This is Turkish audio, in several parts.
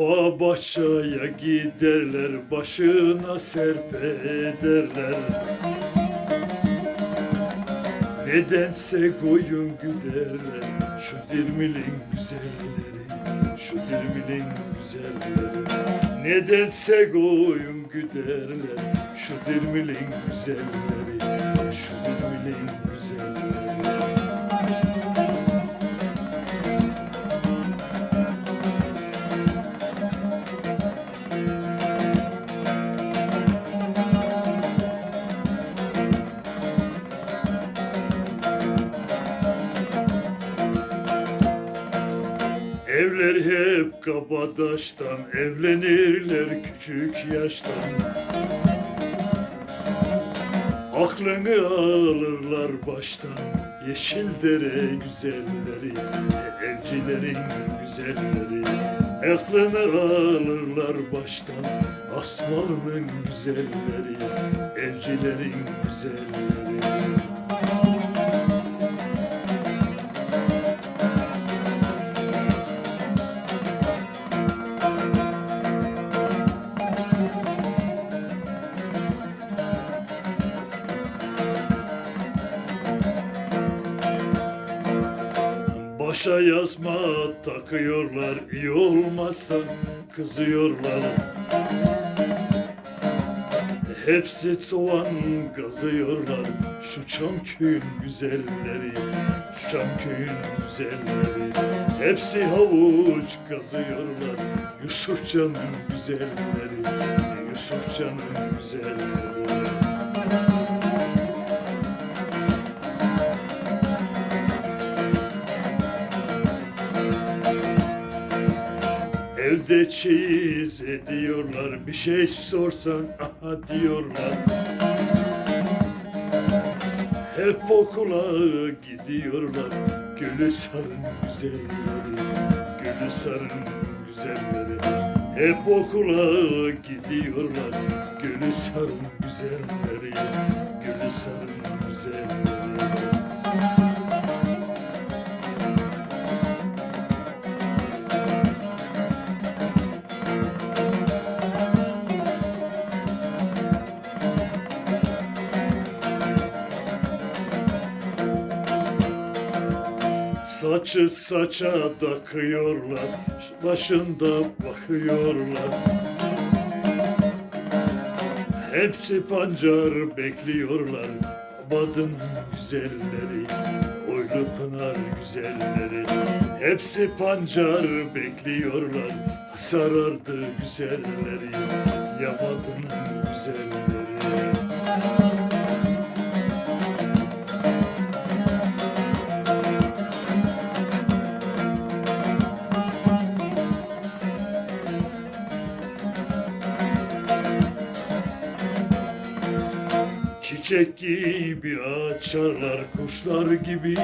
Bahçeye giderler, başına serpederler. Nedense koyun güderler, şu dirmilin güzelleri, şu dirmilin güzelleri. Nedense koyun güderler, şu dirmilin güzelleri, Evler hep kabadaştan, evlenirler küçük yaştan. Aklını alırlar baştan, yeşil dere güzelleri, evcilerin güzelleri. Aklını alırlar baştan, Asmalı'nın güzelleri, evcilerin güzelleri. Başa yazma takıyorlar, iyi olmazsa kızıyorlar. Hepsi soğan kazıyorlar, şu çam köyün güzelleri, şu çam köyün güzelleri. Hepsi havuç kazıyorlar, Yusufcan'ın güzelleri, Yusufcan'ın güzelleri. Evde çeyiz ediyorlar bir şey sorsan aha diyorlar. Hep okula gidiyorlar Gülü sarın güzelleri Gülü sarın güzelleri. Hep okula gidiyorlar Gülü sarın güzelleri Gülü sarın güzelleri Saçı saça takıyorlar, başında bakıyorlar. Hepsi pancar bekliyorlar, Badının güzelleri, Oylu Pınar güzelleri. Hepsi pancar bekliyorlar, sarardı güzelleri, Yamadının güzelleri. Çiçek gibi açarlar, kuşlar gibi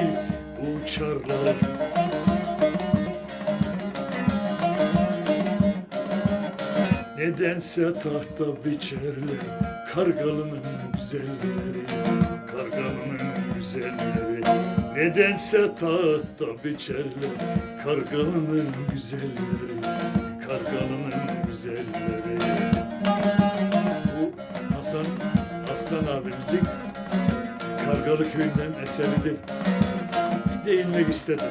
uçarlar. Nedense tahta biçerler, kargalının güzelleri, kargalının güzelleri. Nedense tahta biçerler, kargalının güzelleri, kargalının güzelleri. Bu Hasan Aslan abimizin Kargalı köyünden eseridir. Değinmek istedim.